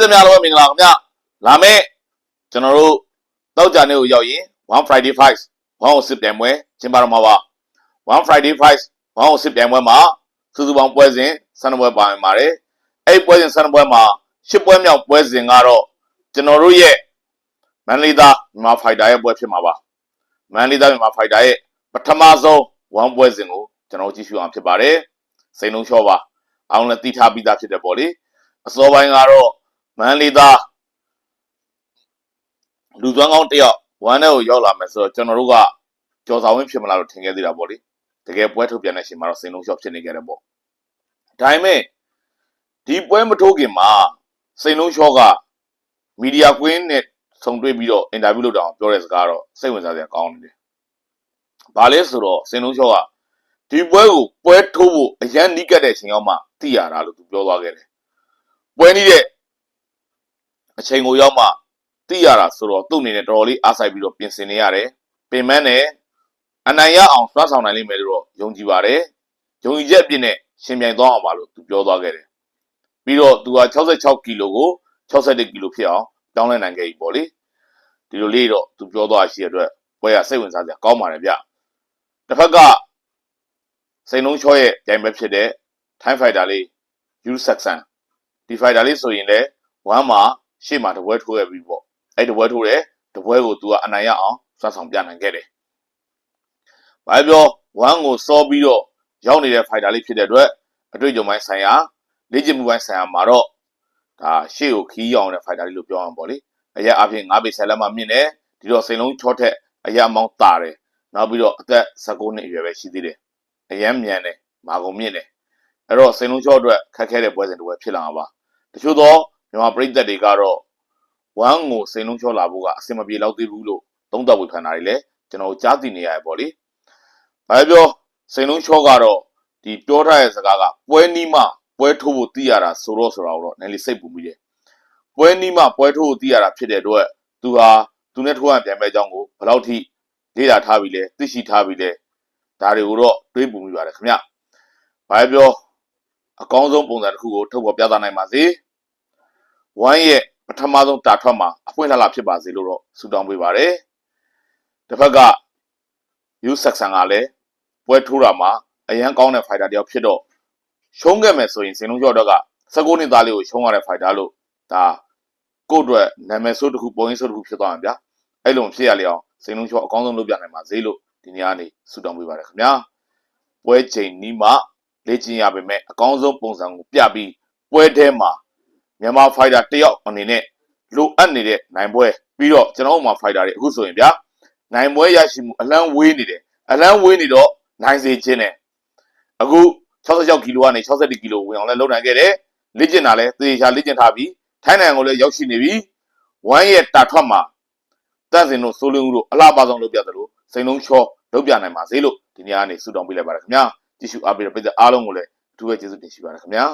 ပြည်သူများလုံးပဲမင်္ဂလာခင်ဗျလာမယ့်ကျွန်တော်တို့တောက်ကြနေကိုရောက်ရင်1 Friday Fight ဘောင်းစစ်ပြိုင်ပွဲကျင်းပတော့မှာပါ1 Friday Fight ဘောင်းစစ်ပြိုင်ပွဲမှာစုစုပေါင်းပွဲစဉ်12ပွဲပါဝင်ပါတယ်အဲ့ပွဲစဉ်12ပွဲမှာ10ပွဲမြောက်ပွဲစဉ်ကတော့ကျွန်တော်တို့ရဲ့မန်လီသားမြန်မာဖိုက်တာရဲ့ပွဲဖြစ်မှာပါမန်လီသားမြန်မာဖိုက်တာရဲ့ပထမဆုံး1ပွဲစဉ်ကိုကျွန်တော်ကြည့်ရှုအောင်ဖြစ်ပါတယ်စိန်လုံးချောပါအောင်လည်းတီးထားပြီးသားဖြစ်တယ်ပေါ့လေအစောပိုင်းကတော့ မန်လီသားလူသွမ်းကောင်းတစ်ယောက်ဝမ်းထဲကိုရောက်လာမယ်ဆိုတော့ကျွန်တော်တို့ကကြော်ဆောင်ဝင်းဖြစ်မလားလို့ထင်ခဲ့သေးတာပေါ့လေတကယ်ပွဲထုတ်ပြန်တဲ့ချိန်မှာတော့စိန်လုံးချောဖြစ်နေကြတယ်ပေါ့ဒါပေမဲ့ဒီပွဲမထိုးခင်မှာစိန်လုံးချောကမီဒီယာကွင်းနဲ့ဆုံတွေ့ပြီးတော့အင်တာဗျူးလုပ်တာအောင်ပြောတဲ့စကားတော့စိတ်ဝင်စားစရာကောင်းနေတယ်။ဘာလဲဆိုတော့စိန်လုံးချောကဒီပွဲကိုပွဲထိုးဖို့အရန်နီးကပ်တဲ့ချိန်ရောက်မှသိရတာလို့သူပြောသွားခဲ့တယ်။ပွဲနီးတဲ့ အချိန်ကိုရောက်မှသိရတာဆိုတော့သူ့အနေနဲ့တော်တော်လေးအားစိုက်ပြီးတော့ပြင်ဆင်နေရတယ်။ပင်မနဲ့အနိုင်ရအောင်စွမ်းဆောင်နိုင်လိမ့်မယ်လို့တော့ယုံကြည်ပါတယ်။ယုံကြည်ချက်အပြည့်နဲ့ရှင်ပြိုင်သွားအောင်ပါလို့သူပြောသွားခဲ့တယ်။ပြီးတော့သူက66ကီလိုကို61ကီလိုဖြစ်အောင်တောင်းလဲနိုင်ခဲ့ပြီပေါ့လေ။ဒီလိုလေးတော့သူပြောသွားရှိတဲ့အတွက်ပွဲကစိတ်ဝင်စားစရာကောင်းပါတယ်ဗျ။တစ်ဖက်ကစိန်လုံးချောရဲ့ပြိုင်ပွဲဖြစ်တဲ့ Time Fighter လေး U Saxon ဒီ fighter လေးဆိုရင်လည်း1မှာ ရှေ့မှာတပွဲထိုးရပြီပေါ့အဲ့တပွဲထိုးတယ်တပွဲကို तू ကအနိုင်ရအောင်စွမ်းဆောင်ပြနိုင်ခဲ့တယ်။ဘာပြော1ကိုစောပြီးတော့ရောက်နေတဲ့ fighter လေးဖြစ်တဲ့အတွက်အတွေ့အကြုံပိုင်းဆိုင်ရာလေ့ကျင့်မှုပိုင်းဆိုင်ရာမှာတော့ဒါရှေ့ကိုခီးအောင်တဲ့ fighter လေးလို့ပြောအောင်ပေါ့လေ။အရက်အပြင်9ပေ10လက်မှမြင့်တယ်ဒီတော့စိန်လုံးချော့ထက်အရက်အမောင်းတာတယ်နောက်ပြီးတော့အသက်19နှစ်အရွယ်ပဲရှိသေးတယ်။အရန်မြန်တယ်မာကုန်မြင့်တယ်အဲ့တော့စိန်လုံးချော့အတွက်ခက်ခဲတဲ့ပွဲစဉ်တစ်ပွဲဖြစ်လာမှာပါတချို့သော မြန်မာပြည်သက်တွေကတော့ဝမ်ကိုစိန်လုံးချော့လာဖို့ကအဆင်မပြေတော့သေးဘူးလို့သုံးသပ်ဝေဖန်တာတွေလည်းကျွန်တော်ကြားသိနေရရပေါ့လေ။ဘာပဲပြောစိန်လုံးချော့ကတော့ဒီပြောထားတဲ့စကားကပွဲနီးမှပွဲထိုးဖို့သိရတာဆိုတော့ဆိုတော့တော့နည်းလေးစိတ်ပူမိတယ်။ပွဲနီးမှပွဲထိုးဖို့သိရတာဖြစ်တဲ့အတွက်သူဟာသူနဲ့ထိုးရပြန်မဲ့အကြောင်းကိုဘယ်လောက်ထိလေ့လာထားပြီလဲသိရှိထားပြီလဲဒါတွေကိုတော့တွေးပူမိပါတယ်ခင်ဗျ။ဘာပဲပြောအကောင်းဆုံးပုံစံတစ်ခုကိုထုတ်ဖော်ပြသနိုင်ပါစေ။ ဝိုင်းရဲ့ပထမဆုံးတာထွက်မှာအဖွင့်လှလာဖြစ်ပါစေလို့တော့ဆုတောင်းပေးပါရစေ။တစ်ဖက်ကယူဆက်ဆန်ကလည်းပွဲထိုးတာမှာအရန်ကောင်းတဲ့ဖိုက်တာတယောက်ဖြစ်တော့ရှုံးခဲ့မယ်ဆိုရင်စင်လုံးကျော်တော့က16နှစ်သားလေးကိုရှုံးရတဲ့ဖိုက်တာလို့ဒါကိုယ့်အတွက်နာမည်ဆိုးတစ်ခုပုံရင်းဆိုးတစ်ခုဖြစ်သွားမှာဗျာ။အဲ့လိုဖြစ်ရလေအောင်စင်လုံးကျော်အကောင်းဆုံးလုပ်ပြနိုင်ပါစေလို့ဒီနေ့ကနေဆုတောင်းပေးပါရခင်ဗျာ။ပွဲချိန်နီးမှလေ့ကျင့်ရပါမယ်အကောင်းဆုံးပုံစံကိုပြပြီးပွဲထဲမှာ မြန်မာဖိုက်တာတယောက်အနေနဲ့လိုအပ်နေတဲ့နိုင်ပွဲပြီးတော့ကျွန်တော်တို့မှာဖိုက်တာတွေအခုဆိုရင်ဗျာနိုင်ပွဲရရှိမှုအလန်းဝေးနေတယ်အလန်းဝေးနေတော့နိုင်စေခြင်းနဲ့အခု66ကီလိုကနေ62ကီလိုဝင်အောင်လဲလုံနိုင်ခဲ့တယ်လေ့ကျင့်တာလဲသေချာလေ့ကျင့်ထားပြီးထိုင်းနိုင်ငံကိုလည်းရောက်ရှိနေပြီဝမ်းရဲ့တာထွက်မှာတန့်စင်တို့စိုးလင်းဦးတို့အလားပါဆောင်လုပ်ပြသလိုစိန်လုံးချောလုပ်ပြနိုင်ပါစေလို့ဒီနေ့ကနေဆုတောင်းပေးလိုက်ပါရခင်ဗျာကြည့်ရှုအားပေးတဲ့ပြည်သက်အားလုံးကိုလည်းအထူးပဲကျေးဇူးတင်ရှိပါတယ်ခင်ဗျာ